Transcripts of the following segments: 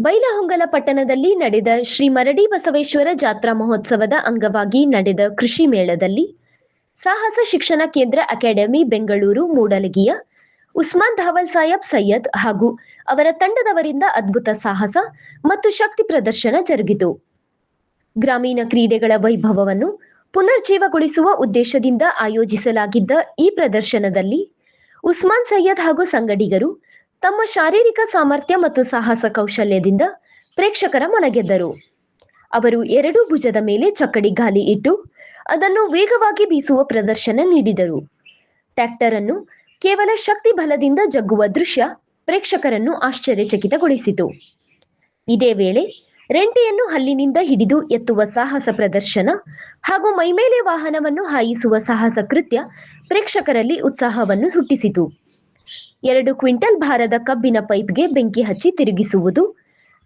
ಬೈಲಹೊಂಗಲ ಪಟ್ಟಣದಲ್ಲಿ ನಡೆದ ಶ್ರೀ ಮರಡಿ ಬಸವೇಶ್ವರ ಜಾತ್ರಾ ಮಹೋತ್ಸವದ ಅಂಗವಾಗಿ ನಡೆದ ಕೃಷಿ ಮೇಳದಲ್ಲಿ ಸಾಹಸ ಶಿಕ್ಷಣ ಕೇಂದ್ರ ಅಕಾಡೆಮಿ ಬೆಂಗಳೂರು ಮೂಡಲಗಿಯ ಉಸ್ಮಾನ್ ಧಾವಲ್ ಸಾಯಬ್ ಸೈಯದ್ ಹಾಗೂ ಅವರ ತಂಡದವರಿಂದ ಅದ್ಭುತ ಸಾಹಸ ಮತ್ತು ಶಕ್ತಿ ಪ್ರದರ್ಶನ ಜರುಗಿತು. ಗ್ರಾಮೀಣ ಕ್ರೀಡೆಗಳ ವೈಭವವನ್ನು ಪುನರ್ಜೀವಗೊಳಿಸುವ ಉದ್ದೇಶದಿಂದ ಆಯೋಜಿಸಲಾಗಿದ್ದ ಈ ಪ್ರದರ್ಶನದಲ್ಲಿ ಉಸ್ಮಾನ್ ಸೈಯದ್ ಹಾಗೂ ಸಂಗಡಿಗರು ತಮ್ಮ ಶಾರೀರಿಕ ಸಾಮರ್ಥ್ಯ ಮತ್ತು ಸಾಹಸ ಕೌಶಲ್ಯದಿಂದ ಪ್ರೇಕ್ಷಕರ ಮನಗೆದ್ದರು. ಅವರು ಎರಡೂ ಭುಜದ ಮೇಲೆ ಚಕ್ಕಡಿ ಗಾಲಿ ಇಟ್ಟು ಅದನ್ನು ವೇಗವಾಗಿ ಬೀಸುವ ಪ್ರದರ್ಶನ ನೀಡಿದರು. ಟ್ಯಾಕ್ಟರ್ ಅನ್ನು ಕೇವಲ ಶಕ್ತಿ ಬಲದಿಂದ ಜಗ್ಗುವ ದೃಶ್ಯ ಪ್ರೇಕ್ಷಕರನ್ನು ಆಶ್ಚರ್ಯಚಕಿತಗೊಳಿಸಿತು. ಇದೇ ವೇಳೆ ರೆಂಟೆಯನ್ನು ಹಲ್ಲಿನಿಂದ ಹಿಡಿದು ಎತ್ತುವ ಸಾಹಸ ಪ್ರದರ್ಶನ ಹಾಗೂ ಮೈಮೇಲೆ ವಾಹನವನ್ನು ಹಾಯಿಸುವ ಸಾಹಸ ಕೃತ್ಯ ಪ್ರೇಕ್ಷಕರಲ್ಲಿ ಉತ್ಸಾಹವನ್ನು ಹುಟ್ಟಿಸಿತು. ಎರಡು ಕ್ವಿಂಟಲ್ ಭಾರದ ಕಬ್ಬಿನ ಪೈಪ್ಗೆ ಬೆಂಕಿ ಹಚ್ಚಿ ತಿರುಗಿಸುವುದು,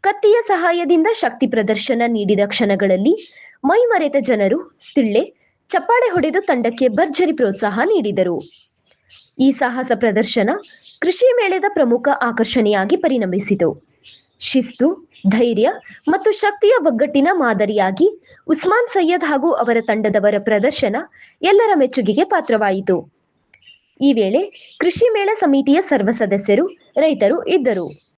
ಕತ್ತಿಯ ಸಹಾಯದಿಂದ ಶಕ್ತಿ ಪ್ರದರ್ಶನ ನೀಡಿದ ಕ್ಷಣಗಳಲ್ಲಿ ಮೈಮರೆತ ಜನರು ಸಿಳ್ಳೆ ಚಪ್ಪಾಳೆ ಹೊಡೆದು ತಂಡಕ್ಕೆ ಭರ್ಜರಿ ಪ್ರೋತ್ಸಾಹ ನೀಡಿದರು. ಈ ಸಾಹಸ ಪ್ರದರ್ಶನ ಕೃಷಿ ಮೇಳದ ಪ್ರಮುಖ ಆಕರ್ಷಣೆಯಾಗಿ ಪರಿಣಮಿಸಿತು. ಶಿಸ್ತು, ಧೈರ್ಯ ಮತ್ತು ಶಕ್ತಿಯ ಒಗ್ಗಟ್ಟಿನ ಮಾದರಿಯಾಗಿ ಉಸ್ಮಾನ್ ಸೈಯದ್ ಹಾಗೂ ಅವರ ತಂಡದವರ ಪ್ರದರ್ಶನ ಎಲ್ಲರ ಮೆಚ್ಚುಗೆಗೆ ಪಾತ್ರವಾಯಿತು. ಈ ವೇಳೆ ಕೃಷಿ ಮೇಳ ಸಮಿತಿಯ ಸರ್ವ ಸದಸ್ಯರು ರೈತರು ಇದ್ದರು.